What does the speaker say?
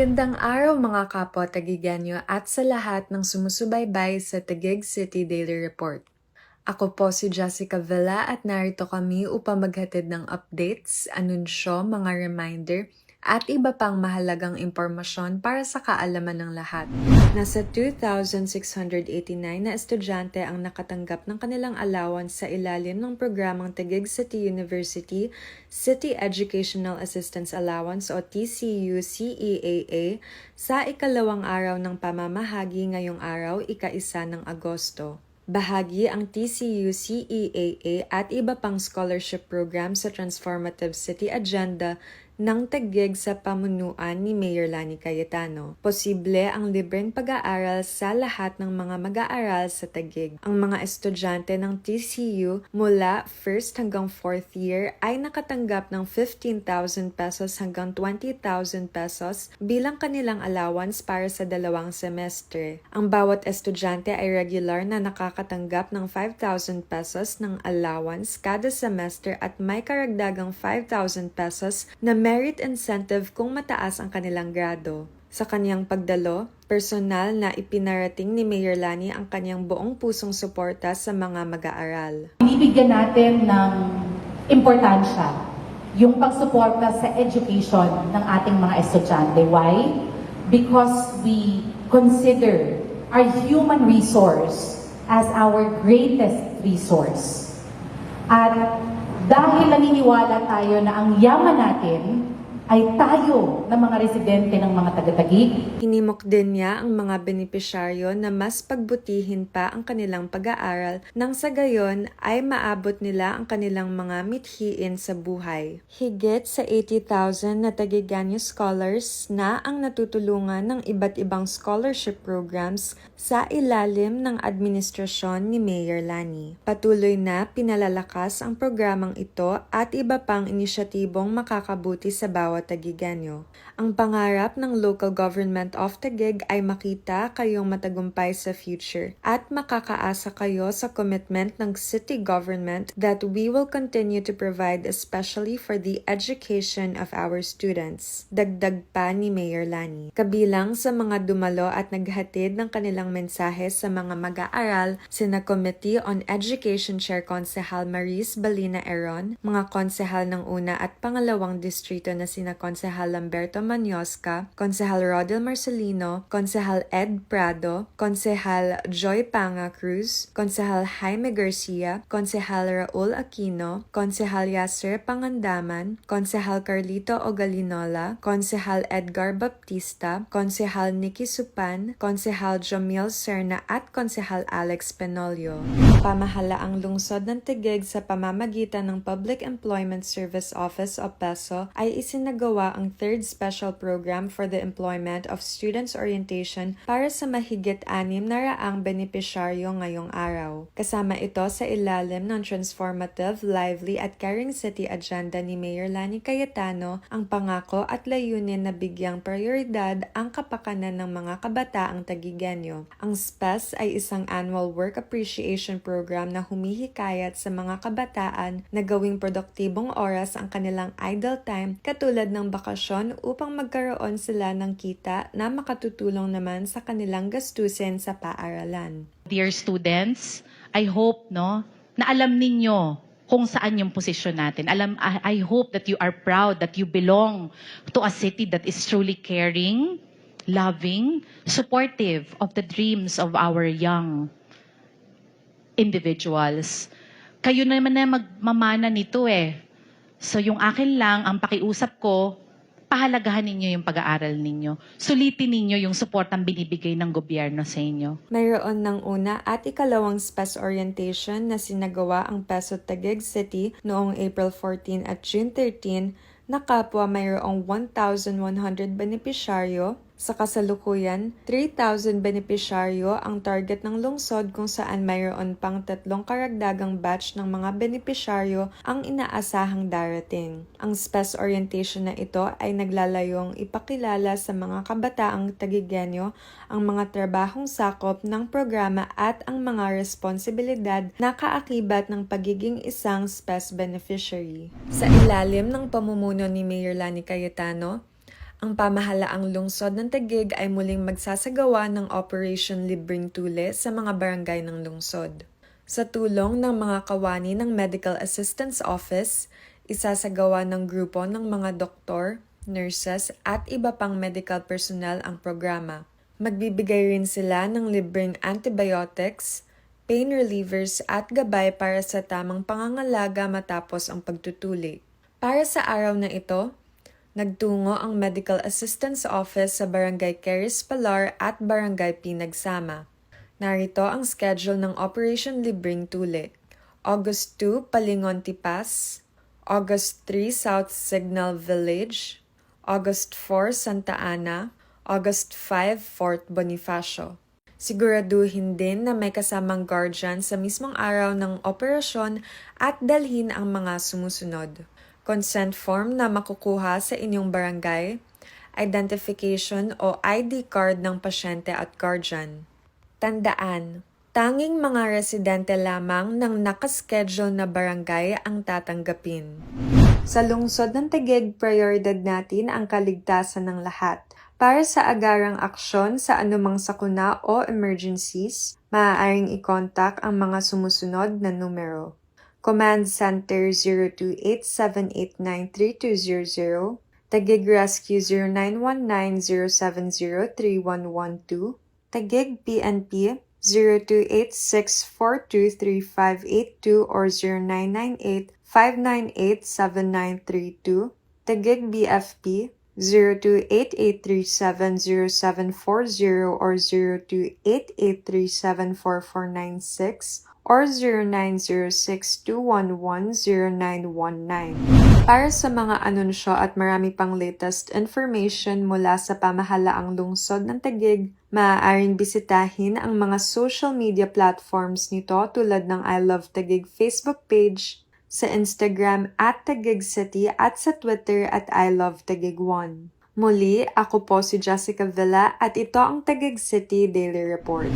Magandang araw mga kapwa Tagiganyo at sa lahat ng sumusubaybay sa Taguig City Daily Report. Ako po si Jessica Villa at narito kami upang maghatid ng updates, anunsyo, mga reminder, at iba pang mahalagang impormasyon para sa kaalaman ng lahat. Nasa 2,689 na estudyante ang nakatanggap ng kanilang allowance sa ilalim ng programang Taguig City University City Educational Assistance Allowance o TCU CEAA sa ikalawang araw ng pamamahagi ngayong araw, ika-isa ng Agosto. Bahagi ang TCU CEAA at iba pang scholarship program sa Transformative City Agenda ng tagig sa pamunuan ni Mayor Lani Cayetano. Posible ang libreng pag-aaral sa lahat ng mga mag-aaral sa tagig. Ang mga estudyante ng TCU mula 1st hanggang 4th year ay nakatanggap ng 15,000 pesos hanggang 20,000 pesos bilang kanilang allowance para sa dalawang semestre. Ang bawat estudyante ay regular na nakakatanggap ng 5,000 pesos ng allowance kada semester at may karagdagang 5,000 pesos na merit incentive kung mataas ang kanilang grado. Sa kanyang pagdalo, personal na ipinarating ni Mayor Lani ang kanyang buong pusong suporta sa mga mag-aaral. Binibigyan natin ng importansya yung pagsuporta sa education ng ating mga estudyante. Why? Because we consider our human resource as our greatest resource. At dahil naniniwala tayo na ang yaman natin ay tayo na mga residente ng mga taga-tagig, Hinimok din niya ang mga benepisyaryo na mas pagbutihin pa ang kanilang pag-aaral nang sa gayon ay maabot nila ang kanilang mga mithiin sa buhay. Higit sa 80,000 na Tagiganyo scholars na ang natutulungan ng iba't ibang scholarship programs sa ilalim ng administrasyon ni Mayor Lani. Patuloy na pinalalakas ang programang ito at iba pang inisyatibong makakabuti sa bawat Tagiganyo. Ang pangarap ng local government of Taguig ay makita kayong matagumpay sa future at makakaasa kayo sa commitment ng city government that we will continue to provide especially for the education of our students. Dagdag pa ni Mayor Lani. Kabilang sa mga dumalo at naghatid ng kanilang mensahe sa mga mag-aaral sina Committee on Education Chair Konsehal Maris Balina Eron, mga konsehal ng una at pangalawang distrito na sina Konsehal Lamberto Manyosca, Konsehal Rodel Marcelino, Konsehal Ed Prado, Konsehal Joy Panga Cruz, Konsehal Jaime Garcia, Konsehal Raul Aquino, Konsehal Yasser Pangandaman, Konsehal Carlito Ogalinola, Konsehal Edgar Baptista, Konsehal Nicky Supan, Konsehal Jamil Serna at Konsehal Alex Penolio. Pamahalaang lungsod ng Taguig sa pamamagitan ng Public Employment Service Office o PESO ay isinagawa ang third special program for the employment of students orientation para sa mahigit anim na raang benepisyaryo ngayong araw. Kasama ito sa ilalim ng transformative, lively at caring city agenda ni Mayor Lani Cayetano ang pangako at layunin na bigyang prioridad ang kapakanan ng mga kabataang tagigenyo. Ang SPES ay isang annual work appreciation program na humihikayat sa mga kabataan na gawing produktibong oras ang kanilang idle time katulad ng bakasyon upang magkaroon sila ng kita na makatutulong naman sa kanilang gastusin sa paaralan. dear students, I hope no na alam ninyo kung saan yung posisyon natin. Alam I I hope that you are proud that you belong to a city that is truly caring, loving, supportive of the dreams of our young individuals. Kayo naman na magmamana nito eh. So yung akin lang, ang pakiusap ko, pahalagahan ninyo yung pag-aaral ninyo. Sulitin ninyo yung suportang binibigay ng gobyerno sa inyo. Mayroon ng una at ikalawang SPES orientation na sinagawa ang Peso Taguig City noong April 14 at June 13 na kapwa mayroong 1,100 benepisyaryo. Sa kasalukuyan, 3,000 benepisyaryo ang target ng lungsod kung saan mayroon pang tatlong karagdagang batch ng mga benepisyaryo ang inaasahang darating. Ang SPES orientation na ito ay naglalayong ipakilala sa mga kabataang tagigenyo ang mga trabahong sakop ng programa at ang mga responsibilidad na kaakibat ng pagiging isang SPES beneficiary. Sa ilalim ng pamumuno ni Mayor Lani Cayetano, ang pamahalaang lungsod ng Taguig ay muling magsasagawa ng Operation Libreng Tule sa mga barangay ng lungsod. Sa tulong ng mga kawani ng Medical Assistance Office, isasagawa ng grupo ng mga doktor, nurses at iba pang medical personnel ang programa. Magbibigay rin sila ng libreng antibiotics, pain relievers at gabay para sa tamang pangangalaga matapos ang pagtutuli. Para sa araw na ito, nagtungo ang Medical Assistance Office sa Barangay Caris Palar at Barangay Pinagsama. Narito ang schedule ng Operation Libreng Tuli. August 2, Palingon Tipas. August 3, South Signal Village. August 4, Santa Ana. August 5, Fort Bonifacio. Siguraduhin din na may kasamang guardian sa mismong araw ng operasyon at dalhin ang mga sumusunod. Consent form na makukuha sa inyong barangay, identification o ID card ng pasyente at guardian. Tandaan, tanging mga residente lamang ng nakaschedule na barangay ang tatanggapin. Sa lungsod ng Taguig, prioridad natin ang kaligtasan ng lahat. Para sa agarang aksyon sa anumang sakuna o emergencies, maaaring i-contact ang mga sumusunod na numero. Command Center 028-789-3200, Taguig Rescue 0919-070-3112, Taguig PNP 028-642-3582 or 0998-598-7932, Taguig BFP 028-837-0740 or 028-837-4496 or 0906-211-0919. Para sa mga anunsyo at marami pang latest information mula sa pamahalaang lungsod ng Taguig, maaaring bisitahin ang mga social media platforms nito tulad ng I Love Taguig Facebook page, sa Instagram at Taguig City at sa Twitter at I Love Taguig 1. Muli, ako po si Jessica Villa at ito ang Taguig City Daily Report.